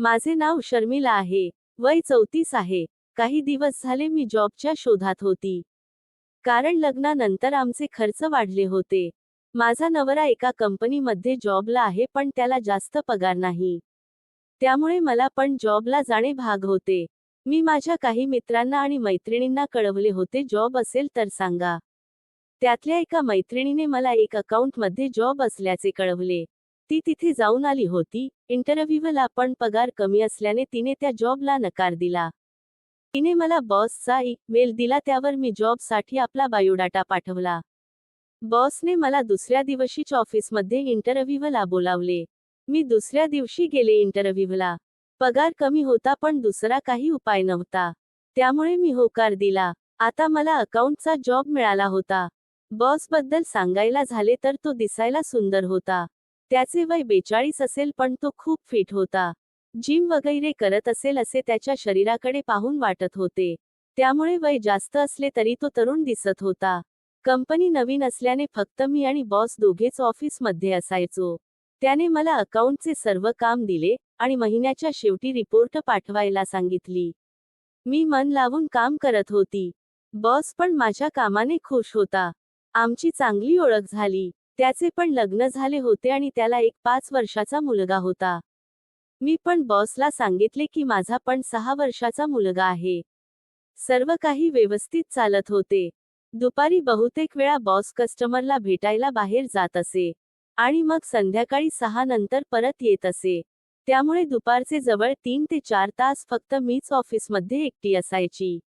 माझे नाव शर्मिला आहे वय चौतीस आहे. काही दिवस झाले मी जॉबच्या शोधात होती. कारण लग्नानंतर आमचे खर्च वाढले होते. माझा नवरा एका कंपनीमध्ये जॉबला आहे पण त्याला जास्त पगार नाही. त्यामुळे मला पण जॉबला जाणे भाग होते. मी माझ्या काही मित्रांना आणि मैत्रिणींना कळवले होते जॉब असेल तर सांगा. त्यातल्या एका मैत्रिणीने मला एक अकाउंटमध्ये जॉब असल्याचे कळवले. ती तिथे जाऊन आली होती. इंटरव्ह्यूला पण पगार कमी असल्याने तिने त्या जॉबला नकार दिला. तिने मला बॉसचा मेल दिला त्यावर मी जॉबसाठी आपला बायोडाटा पाठवला. बॉसने मला दुसऱ्या दिवशीच ऑफिसमध्ये इंटरव्ह्यूला बोलावले. मी दुसऱ्या दिवशी गेले इंटरव्ह्यूला. पगार कमी होता पण दुसरा काही उपाय नव्हता. त्यामुळे मी होकार दिला. आता मला अकाउंटचा जॉब मिळाला होता. बॉसबद्दल सांगायला झाले तर तो दिसायला सुंदर होता. त्याचे वय बेचाळीस असेल पण तो खूप फिट होता. जिम वगैरे करत असेल असे त्याच्या शरीराकडे पाहून वाटत होते. त्यामुळे वय जास्त असले तरी तो तरुण दिसत होता. कंपनी नवीन असल्याने फक्त मी आणि बॉस दोघेच ऑफिसमध्ये असायचो. त्याने मला अकाउंटचे सर्व काम दिले आणि महिन्याच्या शेवटी रिपोर्ट पाठवायला सांगितली. मी मन लावून काम करत होती. बॉस पण माझ्या कामाने खुश होता. आमची चांगली ओळख झाली. त्याचे पण लग्न झाले होते आणि त्याला एक पाच वर्षाचा मुलगा होता. मी पण बॉसला सांगितले की माझा पण सहा वर्षाचा मुलगा आहे. सर्व काही व्यवस्थित चालत होते. दुपारी बहुतेक वेळा बॉस कस्टमरला भेटायला बाहेर जात असे. आणि मग संध्याकाळी सहा नंतर परत येत असे. त्यामुळे दुपारचे जवळ तीन ते चार तास फक्त मीच ऑफिसमध्ये एकटी असायची.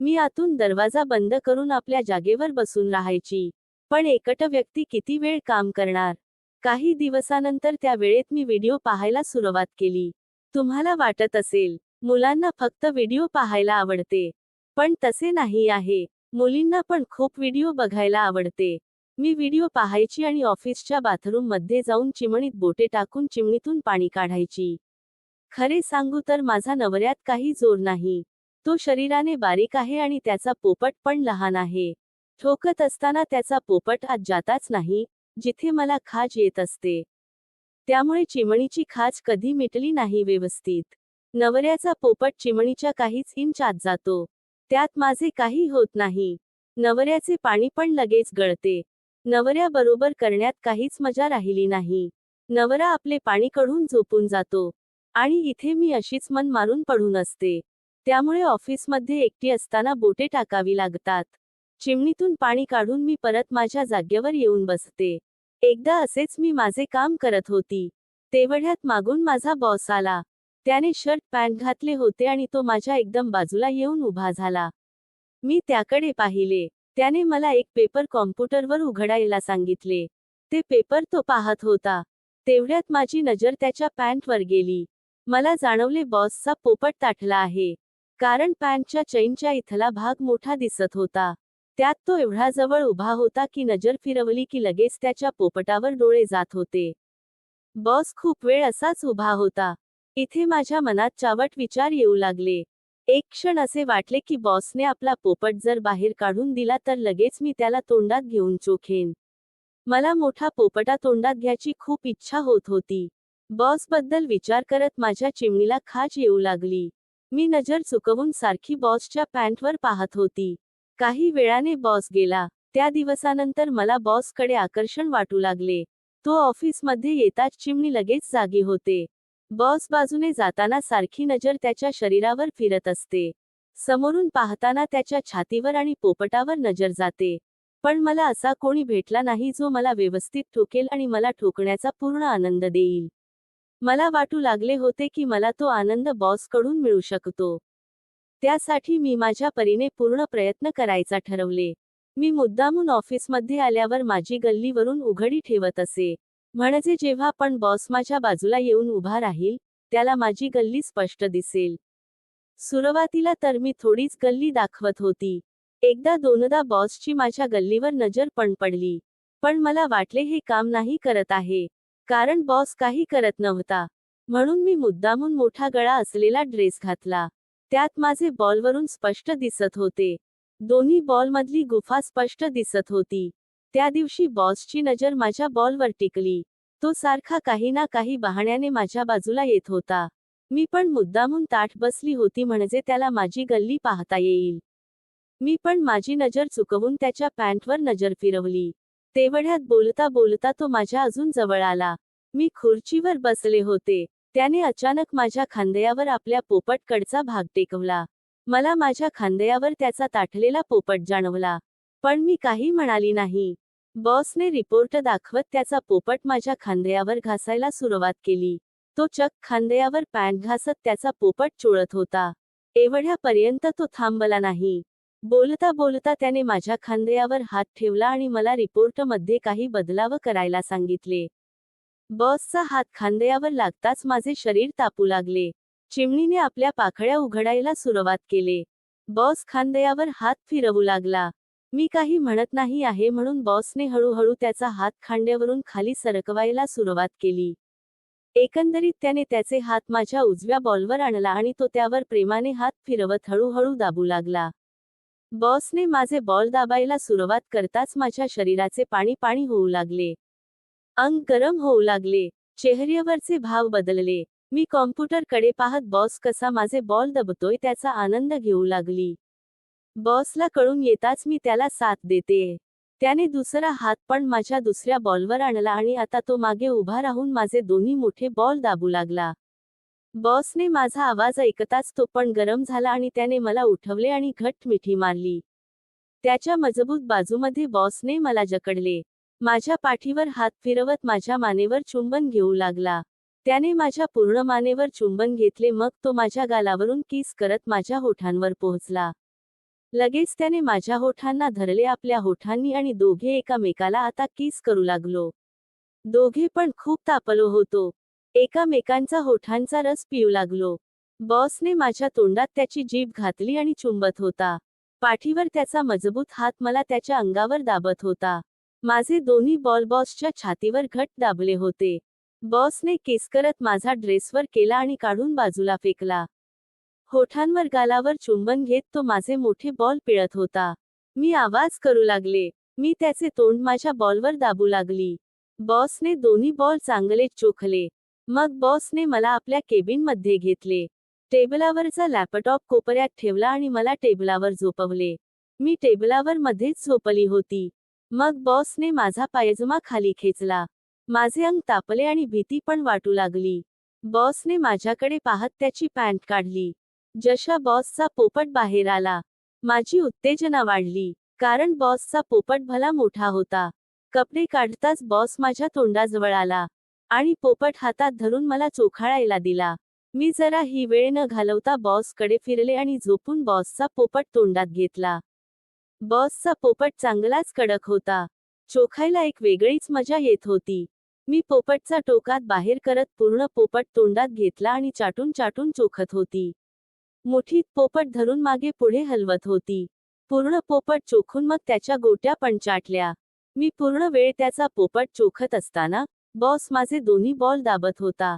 मी आतून दरवाजा बंद करून आपल्या जागेवर बसून राहायची. पण एकट व्यक्ती किती वेळ काम करणार? काही दिवसानंतर त्या वेळेत मी व्हिडिओ पाहायला सुरुवात केली. तुम्हाला वाटत असेल मुलांना फक्त व्हिडिओ पाहायला आवडते. पण तसे नाही आहे. मुलींना पण खूप व्हिडिओ बघायला आवडते. मी व्हिडिओ पाहायची आणि ऑफिसच्या बाथरूममध्ये जाऊन चिमणीत बोटे टाकून चिमणीतून पाणी काढायची. खरे सांगू तर माझा नवऱ्यात काही जोर नाही. तो शरीराने बारीक आहे आणि त्याचा पोपट पण लहान आहे. ठोकत असताना त्याचा पोपट आत जाताच नाही जिथे मला खाज येत असते. त्यामुळे चिमणीची खाज कधी मिटली नाही व्यवस्थित. नवऱ्याचा पोपट चिमणीच्या काहीच इंच आत जातो. त्यात माझे काही होत नाही. नवऱ्याचे पाणी पण लगेच गळते. नवऱ्याबरोबर करण्यात काहीच मजा राहिली नाही. नवरा आपले पाणी कढून झोपून जातो. आणि इथे मी अशीच मन मारून पडून असते. त्यामुळे ऑफिसमध्ये एकटी असताना बोटे टाकावी लागतात. चिमणीतून पाणी काढून मी परत माझ्या जागेवर येऊन बसते. एकदा असेच मी माझे काम करत होती. तेवढ्यात मागून माझा बॉस आला. त्याने शर्ट पॅन्ट घातले होते आणि तो माझ्या एकदम बाजूला येऊन उभा झाला. मी त्याकडे पाहिले. त्याने मला एक पेपर कॉम्प्युटरवर उघडायला सांगितले. ते पेपर तो पाहत होता. तेवढ्यात माझी नजर त्याच्या पॅन्टवर गेली. मला जाणवले बॉसचा पोपट ताठला आहे. कारण पॅन्टच्या चैनच्या इथला भाग मोठा दिसत होता. त्यात तो एवढा जवळ उभा होता की नजर फिरवली की लगेच त्याच्या पोपटावर डोळे जात होते. बॉस खूप वेळ असाच उभा होता. इथे माझ्या मनात चावट विचार येऊ लागले. एक क्षण असे वाटले की बॉसने आपला पोपट जर बाहेर काढून दिला तर लगेच मी त्याला तोंडात घेऊन चोखेन. मला मोठा पोपटा तोंडात घ्यायची खूप इच्छा होत होती. बॉसबद्दल विचार करत माझ्या चिमणीला खाज येऊ लागली. मी नजर चुकवून सारखी बॉसच्या पॅन्टवर पाहत होती. काही वेळाने बॉस गेला. त्या दिवसानंतर मला बॉसकडे आकर्षण वाटू लागले. तो ऑफिसमध्ये येताच चिमणी लगेच जागी होते. बॉस बाजूने जाताना सारखी नजर त्याच्या शरीरावर फिरत असते. समोरून पाहताना त्याच्या छातीवर आणि पोपटावर नजर जाते. पण मला असा कोणी भेटला नाही जो मला व्यवस्थित ठोकेल आणि मला ठोकण्याचा पूर्ण आनंद देईल. मला वाटू लागले होते की मला तो आनंद बॉसकडून मिळू शकतो. त्यासाठी मी माझ्या परीने पूर्ण प्रयत्न करायचा ठरवले. मी मुद्दामून ऑफिसमध्ये आल्यावर माझी गल्लीवरून उघडी ठेवत असे. म्हणजे जेव्हा पण बॉस माझ्या बाजूला येऊन उभा राहील त्याला माझी गल्ली स्पष्ट दिसेल. सुरुवातीला तर मी थोडीच गल्ली दाखवत होती. एकदा दोनदा बॉसची माझ्या गल्लीवर नजर पण पडली. पण मला वाटले हे काम नाही करत आहे. कारण बॉस काही करत नव्हता. म्हणून मी मुद्दामून मोठा गळा असलेला ड्रेस घातला. त्यात माझे बॉलवरून स्पष्ट दिसत होते. दोन्ही बॉलमधली गुफा स्पष्ट दिसत होती. त्या दिवशी बॉसची नजर माझ्या बॉलवर टिकली. तो सारखा काही ना काही बहाण्याने माझ्या बाजूला येत होता. मी पण मुद्दामून ताठ बसली होती म्हणजे त्याला माझी गल्ली पाहता येईल. मी पण माझी नजर चुकवून त्याच्या पॅन्टवर नजर फिरवली. तेवढ्यात बोलता बोलता तो माझ्या अजून जवळ आला. मी खुर्चीवर बसले होते. त्याने अचानक माझ्या खांद्यावर आपल्या पोपटकडचा भाग टेकवला. मला माझ्या खांद्यावर त्याचा ताठलेला पोपट जाणवला. पण मी काही म्हणाली नाही. बॉसने रिपोर्ट दाखवत त्याचा पोपट माझ्या खांद्यावर घासायला सुरुवात केली. तो चक खांद्यावर पॅन्ट घासत त्याचा पोपट चोळत होता. एवढ्यापर्यंत तो थांबला नाही. बोलता बोलता त्याने माझ्या खांद्यावर हात ठेवला आणि मला रिपोर्टमध्ये काही बदलाव करायला सांगितले. बॉसचा हात खांद्यावर लागताच माझे शरीर तापू लागले. चिमणीने आपल्या पाखड्या उघडायला सुरुवात केले. बॉस खांद्यावर हात फिरवू लागला. मी काही म्हणत नाही आहे म्हणून बॉसने हळूहळू त्याचा हात खांद्यावरून खाली सरकवायला सुरुवात केली. एकंदरीत त्याने त्याचे हात माझ्या उजव्या बॉलवर आणला आणि तो त्यावर प्रेमाने हात फिरवत हळूहळू दाबू लागला. बॉसने माझे बॉल दाबायला सुरुवात करताच माझ्या शरीराचे पाणी पाणी होऊ लागले. अंग गरम होऊ लागले. चेहऱ्यावरचे भाव बदलले. मी कॉम्प्युटरकडे पाहत बॉस कसा माझे बॉल दबतोय त्याचा आनंद घेऊ लागली. बॉसला कळून येताच मी त्याला साथ देते. त्याने दुसरा हात पण माझ्या दुसऱ्या बॉलवर आणला आणि आता तो मागे उभा राहून माझे दोन्ही मोठे बॉल दाबू लागला. बॉसने माझा आवाज ऐकताच तो पण गरम झाला आणि त्याने मला उठवले आणि घट्ट मिठी मारली. त्याच्या मजबूत बाजूमध्ये बॉसने मला जकडले. माझ्या पाठीवर हात फिरवत माझ्या मानेवर चुंबन घेऊ लागला. त्याने माझ्या पूर्ण मानेवर चुंबन घेतले मग तो माझ्या गालावरून किस करत माझ्या होठांवर पोहोचला. लगेच त्याने माझ्या होठांना धरले आपल्या होठांनी आणि दोघे एकामेकाला आता किस करू लागलो. दोघे पण खूप तापलो होतो. एकामेकांचा होठांचा रस पिऊ लागलो. बॉसने माझ्या तोंडात त्याची जीभ घातली आणि चुंबत होता. पाठीवर त्याचा मजबूत हात मला त्याच्या अंगावर दाबत होता. माझे दोन्ही बॉल बॉसच्या छातीवर घट दाबले होते. बॉसने केस करत माझा ड्रेसवर केला आणि काढून बाजूला फेकला. होठांवर गालावर चुंबन घेत तो माझे मोठे बॉल पिळत होता. मी आवाज करू लागले. मी त्याचे तोंड माझ्या बॉलवर दाबू लागली. बॉसने दोन्ही बॉल चांगले चोखले. मग बॉसने मला आपल्या केबिनमध्ये घेतले. टेबलावरचा लॅपटॉप कोपऱ्यात ठेवला आणि मला टेबलावर झोपवले. मी टेबलावर मध्येच झोपली होती. मग बॉसने माझा पायजमा खाली खेचला. माझे अंग तापले आणि भीती पण वाटू लागली. बॉसने माझ्याकडे पाहत त्याची पॅन्ट काढली. जशा बॉसचा पोपट बाहेर आला. माझी उत्तेजना वाढली कारण बॉसचा पोपट भला मोठा होता. कपडे काढताच बॉस माझ्या तोंडाजवळ आला आणि पोपट हातात धरून मला चोखाळायला दिला. मी जरा ही वेळ न घालवता बॉसकडे फिरले आणि झोपून बॉसचा पोपट तोंडात घेतला. बॉसचा पोपट चांगलाच कडक होता. चोखायला एक वेगळीच मजा येत होती. मी पोपटचा टोकात बाहेर करत पूर्ण पोपट तोंडात घेतला आणि चाटून चाटून चोखत होती. मुठीत पोपट धरून मागे पुढे हलवत होती. पूर्ण पोपट चोखून मग त्याच्या गोट्या पण चाटल्या. मी पूर्ण वेळ त्याचा पोपट चोखत असताना बॉस माझे दोन्ही बॉल दाबत होता.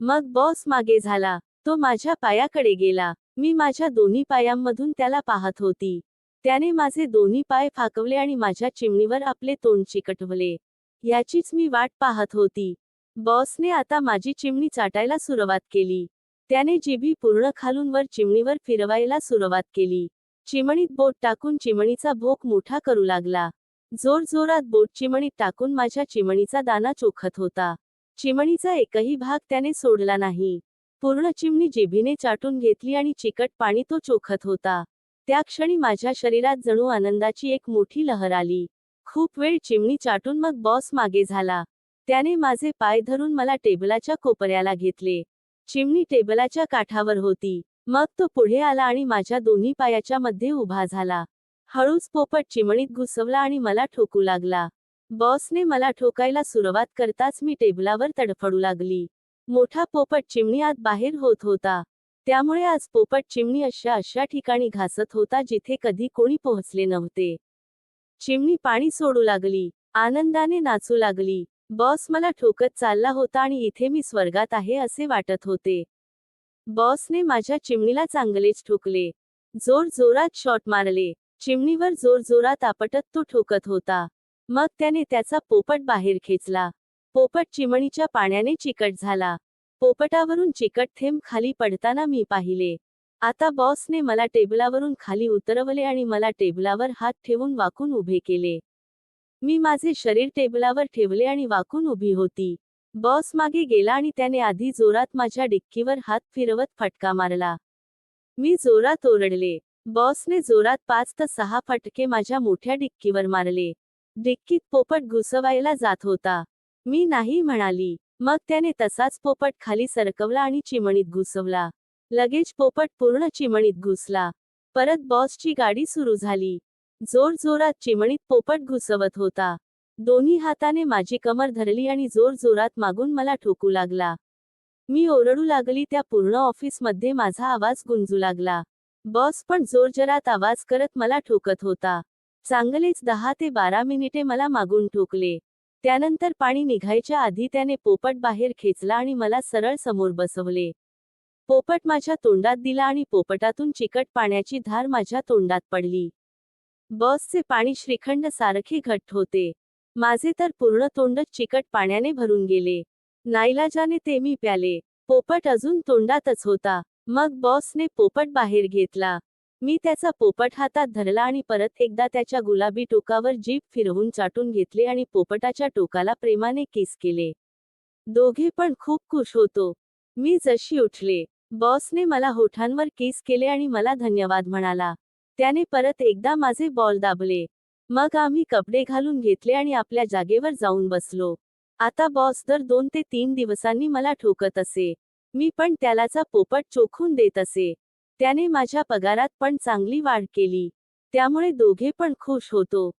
मग बॉस मागे झाला. तो माझ्या पायाकडे गेला. मी माझ्या दोन्ही पायांमधून त्याला पाहत होती. त्याने माझे दोन्ही पाय फाकवले आणि माझ्या चिमणीवर आपले तोंड चिकटवले. याचीच मी वाट पाहत होती. बॉसने आता माझी चिमणी चाटायला सुरुवात केली. त्याने जिभी पूर्ण खालून वर चिमणीवर फिरवायला सुरुवात केली. चिमणीत बोट टाकून चिमणीचा भोक मोठा करू लागला. जोर जोरात बोट चिमणीत टाकून माझ्या चिमणीचा दाना चोखत होता. चिमणीचा एकही भाग त्याने सोडला नाही. पूर्ण चिमणी जिभीने चाटून घेतली आणि चिकट पाणी तो चोखत होता. त्या क्षणी माझ्या शरीरात जणू आनंदाची एक मोठी लहर आली. खूप वेळ चिमणी चाटून मग बॉस मागे झाला. त्याने माझे पाय धरून मला टेबलाच्या कोपऱ्याला घेतले. चिमणी टेबलाच्या काठावर होती. मग तो पुढे आला आणि माझ्या दोन्ही पायाच्या मध्ये उभा झाला. हळूच पोपट चिमणीत घुसवला आणि मला ठोकू लागला. बॉसने मला ठोकायला सुरुवात करताच मी टेबलावर तडफडू लागली. मोठा पोपट चिमणी आत बाहेर होत होता. त्यामुळे आज पोपट चिमणी अशा अशा ठिकाणी घासत होता जिथे कधी कोणी पोहोचले नव्हते. चिमणी पाणी सोडू लागली आनंदाने नाचू लागली. बॉस मला ठोकत चालला होता आणि इथे मी स्वर्गात आहे असे वाटत होते. बॉसने माझ्या चिमणीला चांगलेच ठोकले. जोर जोरात शॉट मारले. चिमणीवर जोर जोरात आपटत तो ठोकत होता. मग त्याने त्याचा पोपट बाहेर खेचला. पोपट चिमणीच्या पाण्याने चिकट झाला. पोपटावरून चिकट थेंब खाली पडताना मी पाहिले. आता बॉसने मला टेबलावरून खाली उतरवले आणि मला टेबलावर हात ठेवून वाकून उभे केले. मी माझे शरीर टेबलावर ठेवले आणि वाकून उभी होती. बॉस मागे गेला आणि त्याने आधी जोरात माझ्या डिक्कीवर हात फिरवत फटका मारला. मी जोरात ओरडले. बॉसने जोरात पाच ते सहा फटके माझ्या मोठ्या डिक्कीवर मारले. डिक्कीत पोपट घुसवायला जात होता. मी नाही म्हणाली. मग त्याने तसाच पोपट खाली सरकवला आणि चिमणीत घुसवला. लगेच पोपट पूर्ण चिमणीत घुसला. परत बॉसची गाडी सुरू झाली. जोर जोरात चिमणीत पोपट घुसवत होता. दोन्ही हाताने माझी कमर धरली आणि जोर जोरात मागून मला ठोकू लागला. मी ओरडू लागली त्या पूर्ण ऑफिसमध्ये माझा आवाज गुंजू लागला. बॉस पण जोरजरात आवाज करत मला ठोकत होता. चांगलेच दहा ते बारा मिनिटे मला मागून ठोकले. त्यानंतर पाणी निघायच्या आधी त्याने पोपट बाहेर खेचला आणि मला सरळ समोर बसवले. पोपट माझ्या तोंडात दिला आणि पोपटातून चिकट पाण्याची धार माझ्या तोंडात पडली. बसचे पाणी श्रीखंड सारखे घट्ट होते. माझे तर पूर्ण तोंडच चिकट पाण्याने भरून गेले. नाईलाजाने ते मी प्याले. पोपट अजून तोंडातच होता. मग बॉसने पोपट बाहेर घेतला. मी त्याचा पोपट हातात धरला आणि परत एकदा त्याच्या गुलाबी टोकावर जीभ फिरवून चाटून घेतले आणि पोपटाच्या टोकाला प्रेमाने किस केले. दोघे पण खूप खुश होतो. मी जशी उठले. बॉसने मला होठांवर किस केले आणि मला धन्यवाद म्हणाला. त्याने परत एकदा माझे बॉल दाबले. मग आम्ही कपडे घालून घेतले आणि आपल्या जागेवर जाऊन बसलो. आता बॉस दर दोन ते तीन दिवसांनी मला ठोकत असे. मी पण त्यालाचा पोपट चोखून देत असे. त्याने माझ्या पगारात पण चांगली वाढ केली. त्यामुळे दोघे पण खुश होतो.